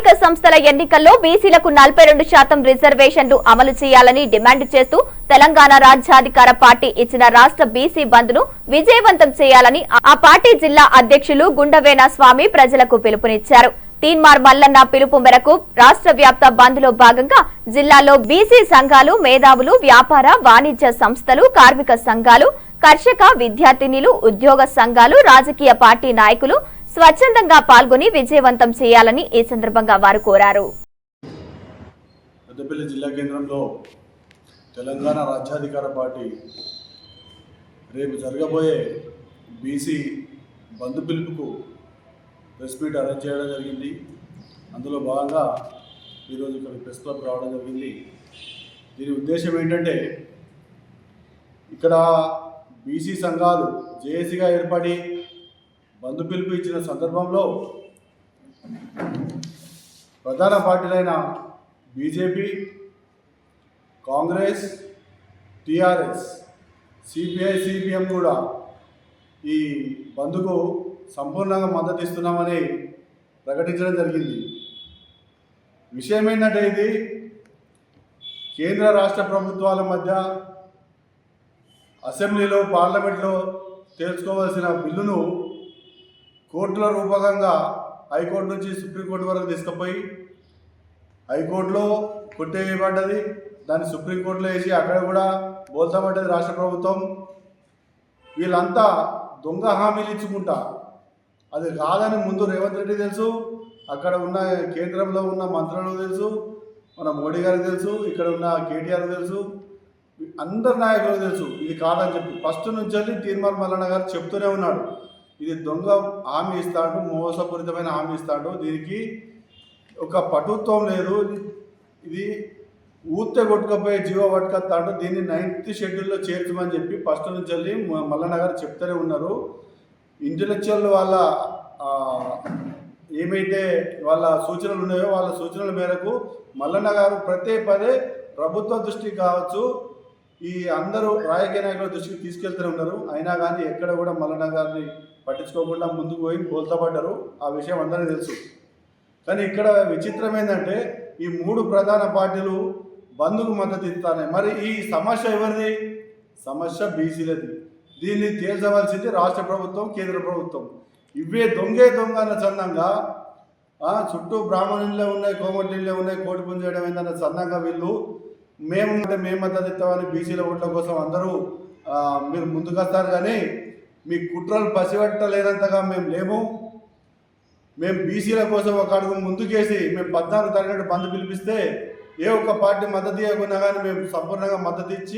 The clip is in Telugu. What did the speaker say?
స్థానిక సంస్థల ఎన్నికల్లో బీసీలకు నలభై రెండు శాతం రిజర్వేషన్లు అమలు చేయాలని డిమాండ్ చేస్తూ తెలంగాణ రాజ్యాధికార పార్టీ ఇచ్చిన రాష్ట్ర బీసీ బంద్ను విజయవంతం చేయాలని ఆ పార్టీ జిల్లా అధ్యక్షులు గుండవేణ స్వామి ప్రజలకు పిలుపునిచ్చారు. తీన్మార్ మల్లన్న పిలుపు మేరకు రాష్ట్ర వ్యాప్త బంద్లో భాగంగా జిల్లాలో బీసీ సంఘాలు మేధావులు వ్యాపార వాణిజ్య సంస్థలు కార్మిక సంఘాలు కర్షక విద్యార్థినిలు ఉద్యోగ సంఘాలు రాజకీయ పార్టీ నాయకులు స్వచ్ఛందంగా పాల్గొని విజయవంతం చేయాలని ఈ సందర్భంగా వారు కోరారు. పెద్దపల్లి జిల్లా కేంద్రంలో తెలంగాణ రాజ్యాధికార పార్టీ రేపు జరగబోయే బీసీ బంధు పిలుపుకు ప్రెస్ మీట్ అరేంజ్ చేయడం జరిగింది. అందులో భాగంగా ఈరోజు ఇక్కడ ప్రెస్ క్లబ్ రావడం జరిగింది. దీని ఉద్దేశం ఏంటంటే ఇక్కడ బీసీ సంఘాలు జేఏసీగా ఏర్పడి బంధు పిలుపు ఇచ్చిన సందర్భంలో ప్రధాన పార్టీలైన BJP Congress TRS CPI CPM కూడా ఈ బంద్కు సంపూర్ణంగా మద్దతు ఇస్తున్నామని ప్రకటించడం జరిగింది. విషయం ఏంటంటే ఇది కేంద్ర రాష్ట్ర ప్రభుత్వాల మధ్య అసెంబ్లీలో పార్లమెంట్లో తేల్చుకోవాల్సిన బిల్లును కోర్టుల రూపకంగా హైకోర్టు నుంచి సుప్రీంకోర్టు వరకు తీసుకుపోయి హైకోర్టులో కొట్టేయబడ్డది దాన్ని సుప్రీంకోర్టులో వేసి అక్కడ కూడా బోల్చబడ్డది రాష్ట్ర ప్రభుత్వం. వీళ్ళంతా దొంగ హామీలు ఇచ్చుకుంటా. అది కాదని ముందు రేవంత్ రెడ్డి తెలుసు అక్కడ ఉన్న కేంద్రంలో ఉన్న మంత్రులకు తెలుసు మన మోడీ గారికి తెలుసు ఇక్కడ ఉన్న కేటీఆర్ తెలుసు అందరి నాయకులకు తెలుసు. ఇది కాదని చెప్పి ఫస్ట్ నుంచి వెళ్ళి తీర్మార్ మల్లన్న గారు చెప్తూనే ఉన్నాడు. ఇది దొంగ హామీ ఇస్తాడు మోసపూరితమైన హామీ ఇస్తాడు. దీనికి ఒక పటుత్వం లేదు. ఇది ఊతే కొట్టుకపోయే జీవో పట్టుకొస్తాడు దీన్ని నైన్త్ షెడ్యూల్లో చేర్చమని చెప్పి ఫస్ట్ నుంచి వెళ్ళి మల్లన్న గారు చెప్తూనే ఉన్నారు. ఇంటలెక్చువల్ వాళ్ళ ఏమైతే వాళ్ళ సూచనలు ఉన్నాయో వాళ్ళ సూచనల మేరకు మల్లన్న గారు ప్రతి పదే ప్రభుత్వ దృష్టికి కావచ్చు ఈ అందరూ రాజకీయ నాయకుల దృష్టికి తీసుకెళ్తూనే ఉన్నారు. అయినా కానీ ఎక్కడ కూడా మల్లన్న గారిని పట్టించుకోకుండా ముందుకు పోయి బోల్తపడ్డారు ఆ విషయం అందరికీ తెలుసు. కానీ ఇక్కడ విచిత్రం ఏంటంటే ఈ మూడు ప్రధాన పార్టీలు బంధుకు మద్దతు ఇస్తానే మరి ఈ సమస్య ఎవరిది? సమస్య బీసీలది. దీన్ని తేల్చవలసింది రాష్ట్ర ప్రభుత్వం కేంద్ర ప్రభుత్వం. ఇవే దొంగే దొంగ అన్న చందంగా చుట్టూ బ్రాహ్మణులే ఉన్నాయి కోమటిలే ఉన్నాయి కోటి పుంజేయడం ఏందన్న చందంగా వీళ్ళు మేము అంటే మేము మద్దతు ఇస్తామని బీసీల ఓట్ల కోసం అందరూ మీరు ముందుకొస్తారు కానీ మీ కుట్రలు పసిపెట్టలేనంతగా మేము లేము. మేము బీసీల కోసం ఒక అడుగు ముందుకేసి మేము పద్నాలుగు తరగతి బంద్ పిలిపిస్తే ఏ ఒక్క పార్టీ మద్దతు ఇవ్వకుండా కానీ మేము సంపూర్ణంగా మద్దతు ఇచ్చి